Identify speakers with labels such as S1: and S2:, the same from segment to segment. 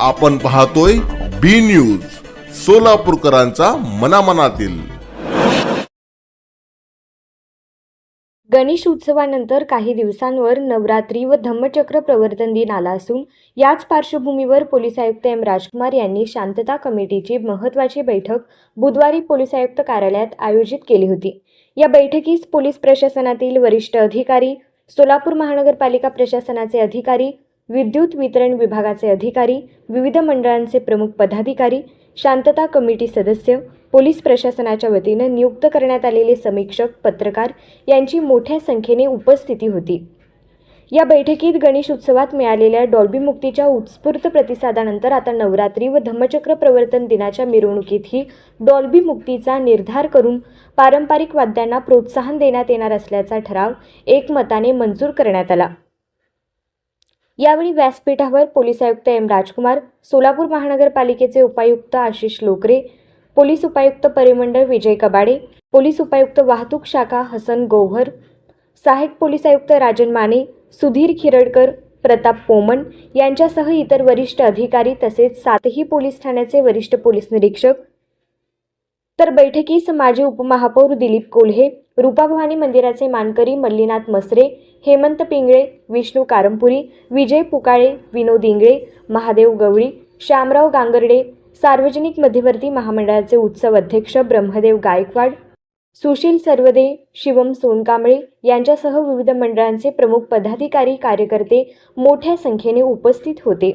S1: आपण पाहतोय बी न्यूज सोलापूरकरांचा मनामनातील.
S2: गणेश उत्सवानंतर काही दिवसांवर नवरात्री व धम्मचक्र प्रवर्तन दिन आला असून याच पार्श्वभूमीवर पोलीस आयुक्त एम राजकुमार यांनी शांतता कमिटीची महत्त्वाची बैठक बुधवारी पोलीस आयुक्त कार्यालयात आयोजित केली होती. या बैठकीस पोलीस प्रशासनातील वरिष्ठ अधिकारी सोलापूर महानगरपालिका प्रशासनाचे अधिकारी विद्युत वितरण विभागाचे अधिकारी विविध मंडळांचे प्रमुख पदाधिकारी शांतता कमिटी सदस्य पोलीस प्रशासनाच्या वतीनं नियुक्त करण्यात आलेले समीक्षक पत्रकार यांची मोठ्या संख्येने उपस्थिती होती. या बैठकीत गणेश उत्सवात मिळालेल्या डॉल्बी मुक्तीच्या उत्स्फूर्त प्रतिसादानंतर आता नवरात्री व धम्मचक्र प्रवर्तन दिनाच्या मिरवणुकीतही डॉल्बी मुक्तीचा निर्धार करून पारंपरिक वाद्यांना प्रोत्साहन देण्यात येणार असल्याचा ठराव एकमताने मंजूर करण्यात आला. यावेळी व्यासपीठावर पोलीस आयुक्त एम राजकुमार सोलापूर महानगरपालिकेचे उपायुक्त आशिष लोकरे पोलीस उपायुक्त परिमंडळ विजय कबाडे पोलीस उपायुक्त वाहतूक शाखा हसन गोव्हर सहाय्यक पोलीस आयुक्त राजन माने सुधीर खिरडकर प्रताप पोमन यांच्यासह इतर वरिष्ठ अधिकारी तसेच सातही पोलीस ठाण्याचे वरिष्ठ पोलीस निरीक्षक तर बैठकीस माजी उपमहापौर दिलीप कोल्हे रूपाभवानी मंदिराचे मानकरी मल्लीनाथ मसरे हेमंत पिंगळे विष्णू कारंपुरी विजय पुकाळे विनोद इंगळे महादेव गवळी श्यामराव गांगर्डे सार्वजनिक मध्यवर्ती महामंडळाचे उत्सव अध्यक्ष ब्रह्मदेव गायकवाड सुशील सर्वदे शिवम सोनकांबळे यांच्यासह विविध मंडळांचे प्रमुख पदाधिकारी कार्यकर्ते मोठ्या संख्येने उपस्थित होते.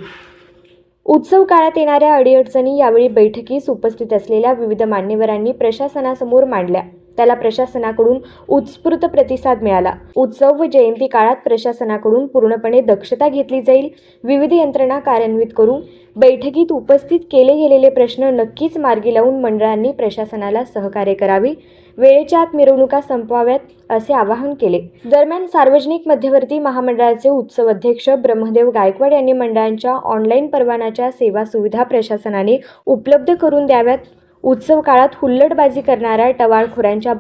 S2: उत्सव काळात येणाऱ्या अडीअडचणी यावेळी बैठकीस उपस्थित असलेल्या विविध मान्यवरांनी प्रशासनासमोर मांडल्या. त्याला प्रशासनाकडून उत्स्फूर्त प्रतिसाद मिळाला. उत्सव व जयंती काळात प्रशासनाकडून पूर्णपणे दक्षता घेतली जाईल. विविध यंत्रणा कार्यान्वित करू बैठकीत उपस्थित केले गेलेले प्रश्न नक्कीच मार्गी लावून मंडळांनी प्रशासनाला सहकार्य करावे. वेळेच्या आत मिरवणुका संपवाव्यात असे आवाहन केले. दरम्यान सार्वजनिक मध्यवर्ती महामंडळाचे उत्सव अध्यक्ष ब्रह्मदेव गायकवाड यांनी मंडळांच्या ऑनलाईन परवानाच्या सेवा सुविधा प्रशासनाने उपलब्ध करून द्याव्यात. उत्सव काळात हुल्लडबाजी करणाऱ्या टवाळखोरांच्या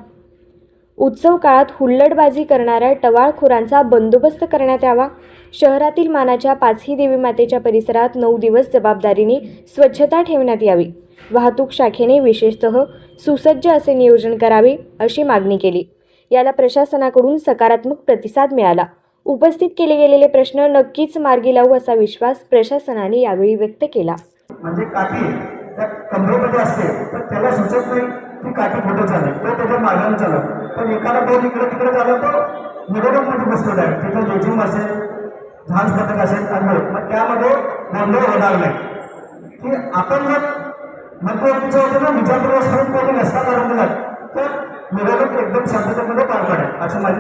S2: उत्सव काळात हुल्लडबाजी करणाऱ्या टवाळखोरांचा बंदोबस्त करण्यात यावा. शहरातील मानाच्या पाचही देवी मातेच्या परिसरात नऊ दिवस जबाबदारीने स्वच्छता ठेवण्यात यावी. वाहतूक शाखेने विशेषतः सुसज्ज असे नियोजन करावे अशी मागणी केली. याला प्रशासनाकडून सकारात्मक प्रतिसाद मिळाला. उपस्थित केले गेलेले प्रश्न नक्कीच मार्गी लावू असा विश्वास प्रशासनाने यावेळी व्यक्त केला.
S3: म्हणजे म्हणजे कमरेमध्ये असते तर त्याला सुचत नाही की काठी कुठे चालेल तो त्याच्या मार्गाने चालत. पण एखादा दोन इकडे तिकडे चालत तो मिरवणूकमध्ये बसलेला आहे. तिथं लेझिम असेल झांज पथक असेल अनुभव हो, मग त्यामध्ये गोंधळ होणार नाही. की आपण जर मध्यवर्तीच्या वतीनं विचारपूर्वक कोणी नसता कारण दिला तर निवडणूक एकदम शांततेमध्ये पार पाडेल असं माझी